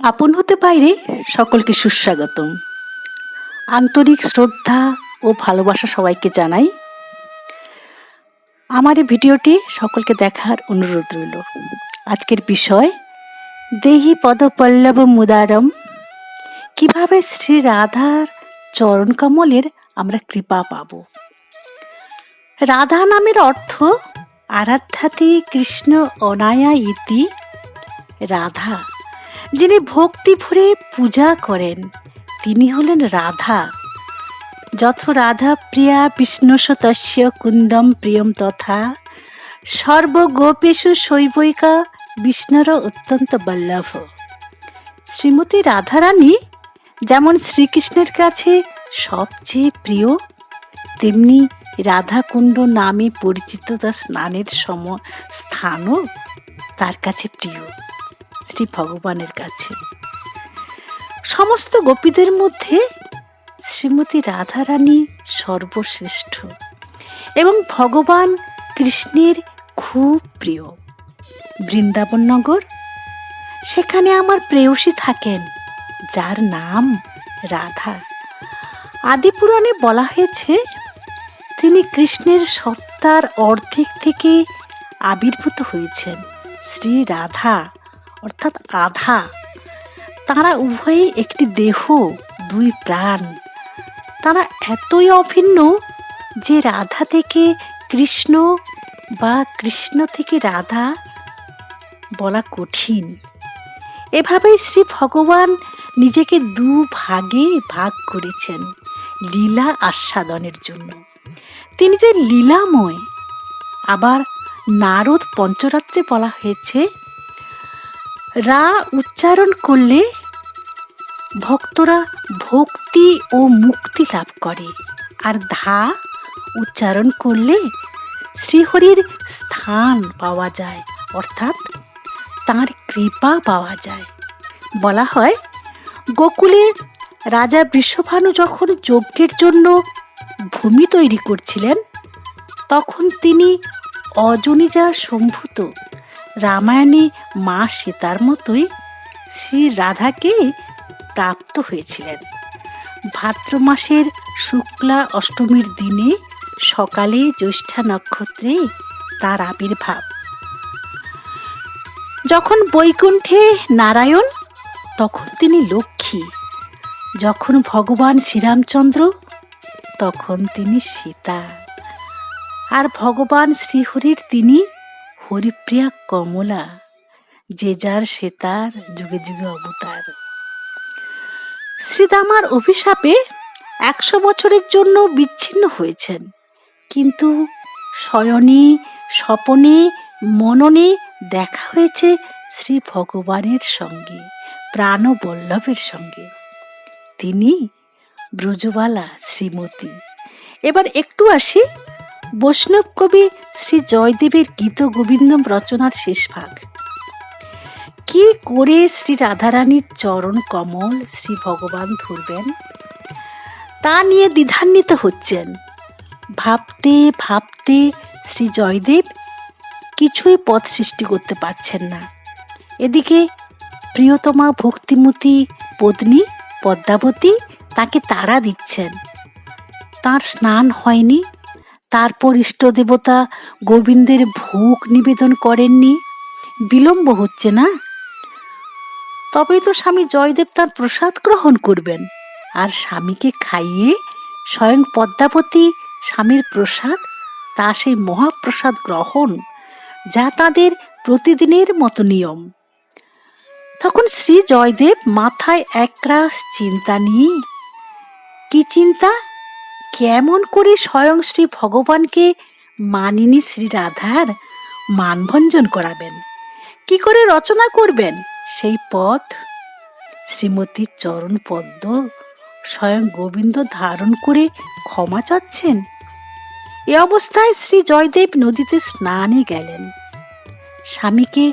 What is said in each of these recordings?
আপন হতে বাইরে সকলকে সুস্বাগতম। আন্তরিক শ্রদ্ধা ও ভালোবাসা সবাইকে জানাই। আমার এই ভিডিওটি সকলকে দেখার অনুরোধ রইল। আজকের বিষয়, দেহি পদপল্লব মুদারম, কীভাবে শ্রী রাধার চরণ কমলের আমরা কৃপা পাব? রাধা নামের অর্থ, আরাধ্যাতি কৃষ্ণ অনায়া ইতি, রাধা। যিনি ভক্তি ভরে পূজা করেন, তিনি হলেন রাধা। যথ রাধা প্রিয়া বিষ্ণুস তস্য কুন্দম প্রিয়ম তথা সর্বগোপেশু শৈবৈকা বিষ্ণুর অত্যন্ত বল্লভ। শ্রীমতী রাধারানী যেমন শ্রীকৃষ্ণের কাছে সবচেয়ে প্রিয়, তেমনি রাধাকুণ্ড নামে পরিচিত তার স্নানের সম, স্থানও তার কাছে প্রিয়। শ্রী ভগবানের কাছে। সমস্ত গোপীদের মধ্যে শ্রীমতী রাধারানী সর্বশ্রেষ্ঠ এবং ভগবান কৃষ্ণের খুব প্রিয়। বৃন্দাবন নগর, সেখানে আমার প্রেয়সী থাকেন, যার নাম রাধা। আদিপুরাণে বলা হয়েছে, তিনি কৃষ্ণের সত্তার অর্ধেক থেকে আবির্ভূত হয়েছেন। শ্রী রাধা অর্থাৎ আধা তারা উভয়ই একটি দেহ, দুই প্রাণ। তারা এতই অভিন্ন যে রাধা থেকে কৃষ্ণ বা কৃষ্ণ থেকে রাধা বলা কঠিন। এভাবেই শ্রী ভগবান নিজেকে দু ভাগে ভাগ করেছেন লীলা আস্বাদনের জন্য। তিনি যে লীলাময়, আবার নারদ পঞ্চরাত্রে বলা হয়েছে রা উচ্চারণ করলে ভক্তরা ভক্তি ও মুক্তি লাভ করে। আর ধা উচ্চারণ করলে শ্রীহরির স্থান পাওয়া যায়, অর্থাৎ তার কৃপা পাওয়া যায়। বলা হয়, গোকুলে রাজা বৃষভানু যখন যজ্ঞের জন্য ভূমি তৈরি করছিলেন, তখন তিনি অজনিজা সম্ভূত রামায়ণে মা সীতার মতোই শ্রী রাধাকে প্রাপ্ত হয়েছিলেন। ভাদ্র মাসের শুক্লা অষ্টমীর দিনে সকালে জ্যৈষ্ঠা নক্ষত্রে তার আবির্ভাব। যখন বৈকুণ্ঠে নারায়ণ, তখন তিনি লক্ষ্মী। যখন ভগবান শ্রীরামচন্দ্র, তখন তিনি সীতা। আর ভগবান শ্রীহরির তিনি হরিপ্রিয়া কমলা, যে যার সে তার যুগে যুগে অবতার। শ্রীদামার অভিশাপে একশো বছরের জন্য বিচ্ছিন্ন হয়েছেন। কিন্তু শয়নে, স্বপনে, মননে দেখা হয়েছে শ্রী ভগবানের সঙ্গে, প্রাণবল্লভের সঙ্গে। তিনি ব্রজবালা, শ্রীমতী। এবার একটু আসি বৈষ্ণব কবি শ্রী জয়দেবের গীত গোবিন্দম রচনার শেষ ভাগ। কি করে শ্রী রাধারানীর চরণ কমল শ্রী ভগবান ধরবেন? তা নিয়ে দ্বিধান্বিত হচ্ছেন। ভাবতে ভাবতে শ্রী জয়দেব কিছুই পথ সৃষ্টি করতে পারছেন না। এদিকে প্রিয়তমা ভক্তিমতী পত্নী পদ্মাবতী তাকে তাড়া দিচ্ছেন। তার স্নান হয়নি তারপর ইষ্ট দেবতা গোবিন্দের ভোগ নিবেদন করেননি? বিলম্ব হচ্ছে না? তবেই তো স্বামী জয়দেব তার প্রসাদ গ্রহণ করবেন। আর স্বামীকে খাইয়ে স্বয়ং পদ্মাবতী স্বামীর প্রসাদ, তা সেই মহাপ্রসাদ গ্রহণ, যা তাদের প্রতিদিনের মতো নিয়ম। তখন শ্রী জয়দেব মাথায় একরাশ চিন্তা নিয়ে, কি চিন্তা? কেমন করে স্বয়ং শ্রী ভগবানকে মানিনী শ্রী রাধার মানভঞ্জন করাবেন? কি করে রচনা করবেন? সেই পথ শ্রীমতীর চরণ পদ্ম স্বয়ং গোবিন্দ ধারণ করে ক্ষমা চাচ্ছেন। এ অবস্থায় শ্রী জয়দেব নদীতে স্নানে গেলেন। স্বামীকে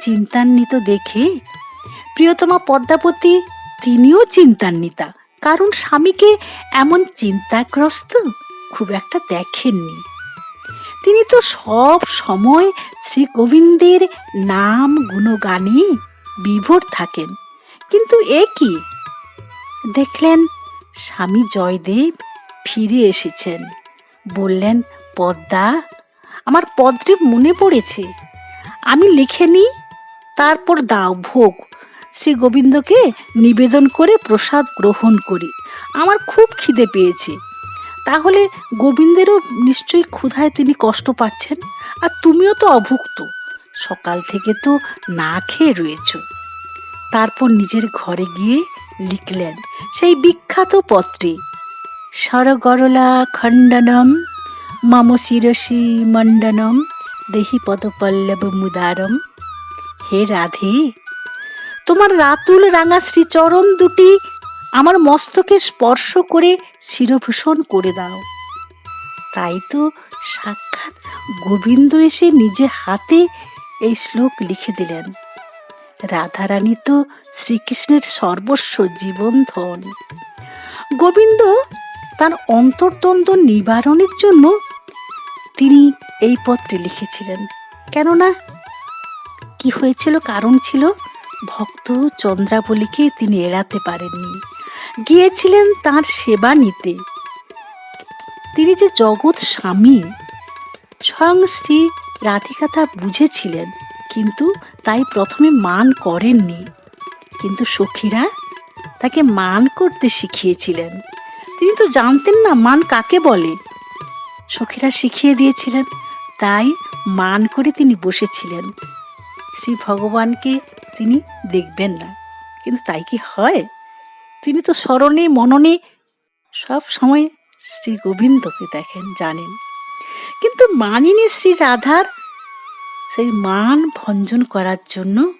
চিন্তান্বিত দেখে প্রিয়তমা পদ্মাবতী তিনিও চিন্তান্বিতা। কারণ স্বামীকে এমন চিন্তাগ্রস্ত খুব একটা দেখেননি। তিনি তো সব সময় শ্রী গোবিন্দের নাম গুণগানে বিভোর থাকেন। কিন্তু এ কি? দেখলেন স্বামী জয়দেব ফিরে এসেছেন। বললেন, পদ্মা, আমার পদ্রে মনে পড়েছে। আমি লিখে নিই, তারপর দাও ভোগ। শ্রী গোবিন্দকে নিবেদন করে প্রসাদ গ্রহণ করি। আমার খুব খিদে পেয়েছে। তাহলে গোবিন্দেরও নিশ্চয়ই ক্ষুধায় তিনি কষ্ট পাচ্ছেন, আর তুমিও তো অভুক্ত। সকাল থেকে তো না খেয়ে রয়েছ। তারপর নিজের ঘরে গিয়ে লিখলেন সেই বিখ্যাত পত্রে, সরগরলা খণ্ডনম, মম শিরসি মণ্ডনম, দেহি পদপল্লব মুদারম। হে রাধে তোমার রাতুল রাঙা শ্রীচরণ দুটি আমার মস্তকে স্পর্শ করে শিরভূষণ করে দাও। তাই তো সাক্ষাৎ গোবিন্দ এসে নিজে হাতে এই শ্লোক লিখে দিলেন। রাধারানী তো শ্রীকৃষ্ণের সর্বস্ব জীবন ধন। গোবিন্দ তার অন্তর্দ্বন্দ্ব নিবারণের জন্য তিনি এই পত্রে লিখেছিলেন। কেননা কি হয়েছিল, কারণ ছিল? ভক্ত চন্দ্রাবলীকে তিনি এড়াতে পারেননি। গিয়েছিলেন তার সেবা নিতে। তিনি যে জগৎ স্বামী, স্বয়ং শ্রী রাধিকা তা বুঝেছিলেন, কিন্তু তাই প্রথমে মান করেননি। কিন্তু সখীরা তাকে মান করতে শিখিয়েছিলেন। তিনি তো জানতেন না মান কাকে বলে। সখীরা শিখিয়ে দিয়েছিলেন, তাই মান করে তিনি বসেছিলেন। শ্রী ভগবানকে তিনি দেখবেন না। কিন্তু তাই কি হয়? তিনি তো স্মরণে, মননে সব সময় শ্রী গোবিন্দকে দেখেন, জানেন। কিন্তু মানিনি শ্রী রাধার সেই মান ভঞ্জন করার জন্য,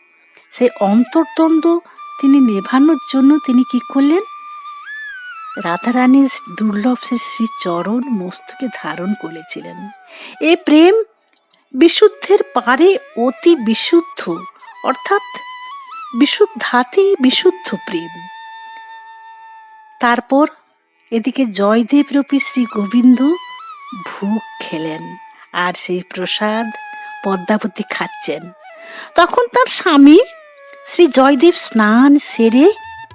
সেই অন্তর্দ্বন্দ্ব তিনি নেভানোর জন্য তিনি কি করলেন? রাধারানীর দুর্লভ সে শ্রী চরণ মস্তকে ধারণ করেছিলেন। এ প্রেম বিশুদ্ধের পারে অতি বিশুদ্ধ। অর্থাৎ বিশুদ্ধাতেই বিশুদ্ধ প্রেম। তারপর এদিকে জয়দেব রূপী শ্রী গোবিন্দ ভুক খেলেন আর সেই প্রসাদ পদ্মাবতী খাচ্ছেন। তখন তার স্বামী শ্রী জয়দেব স্নান সেরে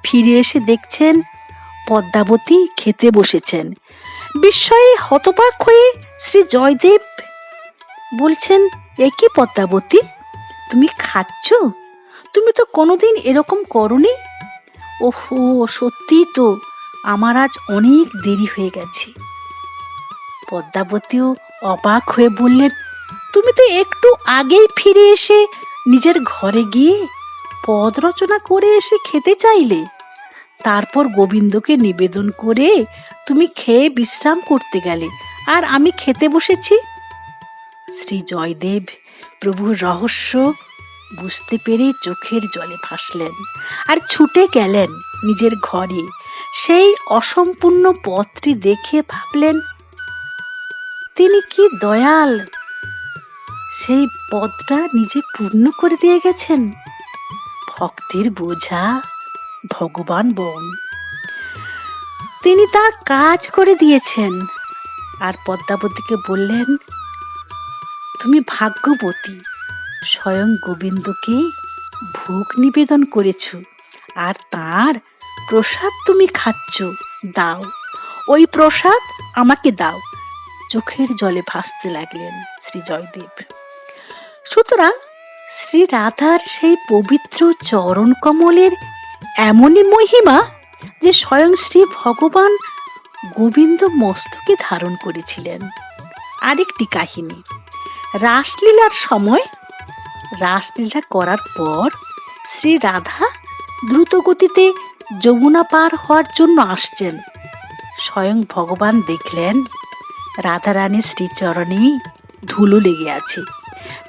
ফিরে এসে দেখছেন পদ্মাবতী খেতে বসেছেন। বিস্ময়ে হতবাক হয়ে শ্রী জয়দেব বলছেন একই পদ্মাবতী? তুমি খাচ্ছ? তুমি তো কোনোদিন এরকম করনি? ওহো, সত্যি তো, আমার আজ অনেক দেরি হয়ে গেছে। পদ্মাবতীও অবাক হয়ে বললেন, তুমি তো একটু আগেই ফিরে এসে নিজের ঘরে গিয়ে পদ রচনা করে এসে খেতে চাইলে। তারপর গোবিন্দকে নিবেদন করে তুমি খেয়ে বিশ্রাম করতে গেলে। আর আমি খেতে বসেছি? শ্রী জয়দেব প্রভুর রহস্য বুঝতে পেরে চোখের জলে ভাসলেন আর ছুটে গেলেন নিজের ঘরে। সেই অসম্পূর্ণ পথটি দেখে ভাবলেন, তিনি কি দয়াল? সেই পদটা নিজে পূর্ণ করে দিয়ে গেছেন? ভক্তির বোঝা, ভগবান বোন। তিনি তা কাজ করে দিয়েছেন। আর পদ্মাবতীকে বললেন তুমি ভাগ্যবতী। স্বয়ং গোবিন্দকে ভোগ নিবেদন করেছ, আর তার প্রসাদ তুমি খাচ্ছ, দাও। ওই প্রসাদ আমাকে দাও। চোখের জলে ভাসতে লাগলেন শ্রী জয়দেব। সুতরাং শ্রী রাধার সেই পবিত্র চরণ কমলের এমনই মহিমা যে স্বয়ং শ্রী ভগবান গোবিন্দ মস্তকে ধারণ করেছিলেন। আরেকটি কাহিনী। রাসলীলার সময় রাসলীলা করার পর শ্রী রাধা দ্রুত গতিতে যমুনা পার হওয়ার জন্য আসছেন। স্বয়ং ভগবান দেখলেন, রাধারানীর শ্রীচরণে ধুলো লেগে আছে।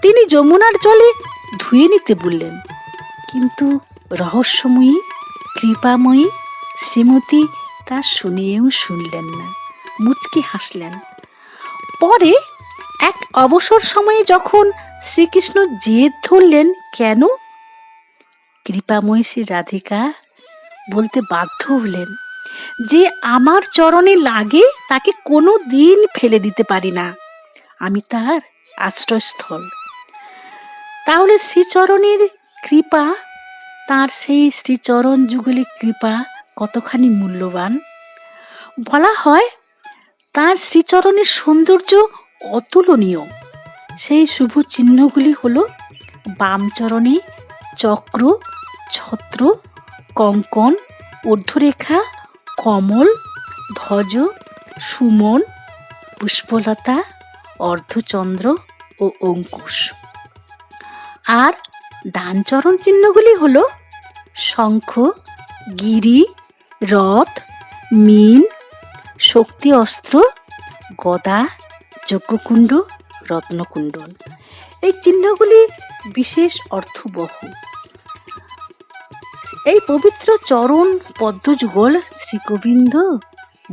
তিনি যমুনার জলে ধুয়ে নিতে বললেন, কিন্তু রহস্যময়ী, কৃপাময়ী শ্রীমতী তা শুনিয়েও শুনলেন না। মুচকি হাসলেন। পরে এক অবসর সময়ে যখন শ্রীকৃষ্ণ জেদ ধরলেন, কেন? কৃপাময়ী রাধিকা, বলতে বাধ্য হলেন যে আমার চরণে লাগে তাকে কোনো দিন ফেলে দিতে পারি না। আমি তার আশ্রয়স্থল। তাহলে শ্রীচরণের কৃপা, তার সেই শ্রীচরণ যুগলি কৃপা কতখানি মূল্যবান? বলা হয়, তার শ্রীচরণের সৌন্দর্য অতুলনীয়। সেই শুভ চিহ্নগুলি হলো বাম চরণে চক্র, ছত্র, কঙ্কন, ঊর্ধ্বরেখা, কমল, ধ্বজ, সুমন, পুষ্পলতা, অর্ধচন্দ্র ও অঙ্কুশ। আর ডান চরণ চিহ্নগুলি হলো শঙ্খ, গিরি, রথ, মিন, শক্তি অস্ত্র, গদা যজ্ঞকুণ্ড রত্নকুণ্ডল এই চিহ্নগুলি বিশেষ অর্থবহ। এই পবিত্র চরণ পদ্মযুগল শ্রীগোবিন্দ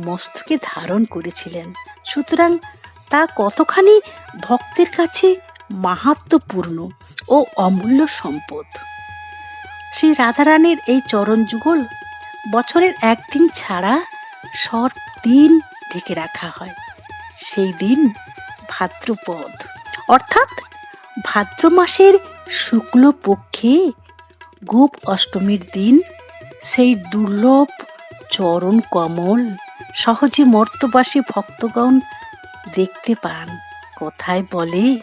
মস্তকে ধারণ করেছিলেন। সুতরাং তা কতখানি ভক্তের কাছে মাহাত্মপূর্ণ ও অমূল্য সম্পদ। শ্রী রাধারানীর এই চরণ যুগল বছরের একদিন ছাড়া সব দিন ঢেকে রাখা হয়। সেই দিন ভাদ্রপদ। অর্থাৎ ভাদ্র মাসের শুক্ল পক্ষে গোপ অষ্টমীর দিন সেই দুর্লভ, চরণ কমল, সহজে মর্তবাসী ভক্তগণ দেখতে পান। কথায় বলে,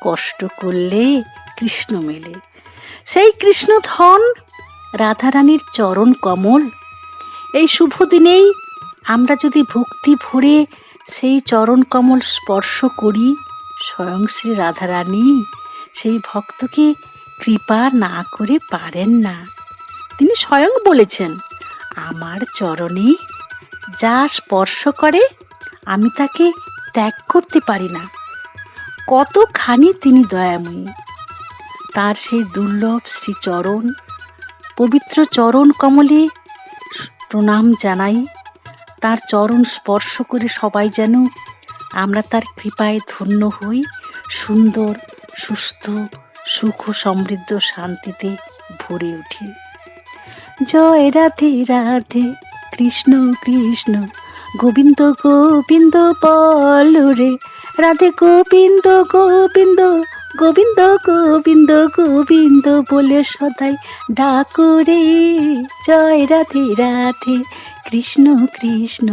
কষ্ট করলে কৃষ্ণ মেলে। সেই কৃষ্ণধন রাধারানীর চরণ কমল। এই শুভ দিনেই আমরা যদি ভক্তি ভরে সেই চরণ কমল স্পর্শ করি স্বয়ং শ্রী রাধারানী। সেই ভক্তকে কৃপা না করে পারেন না। তিনি স্বয়ং বলেছেন, আমার চরণে যা স্পর্শ করে, আমি তাকে ত্যাগ করতে পারি না। কতখানি তিনি দয়াময়ী। তার সেই দুর্লভ শ্রীচরণ, পবিত্র চরণ কমলে প্রণাম জানাই তার চরণ স্পর্শ করে সবাই যেন আমরা তার কৃপায় ধন্য হই। সুন্দর, সুস্থ, সুখ সমৃদ্ধ শান্তিতে ভরে উঠি। জয় রাধে রাধে, কৃষ্ণ কৃষ্ণ, গোবিন্দ গোবিন্দ রে। রাধে, গোবিন্দ গোবিন্দ গোবিন্দ গোবিন্দ গোবিন্দ বলে সদাই ডাকরে জয় রাধে রাধে কৃষ্ণ কৃষ্ণ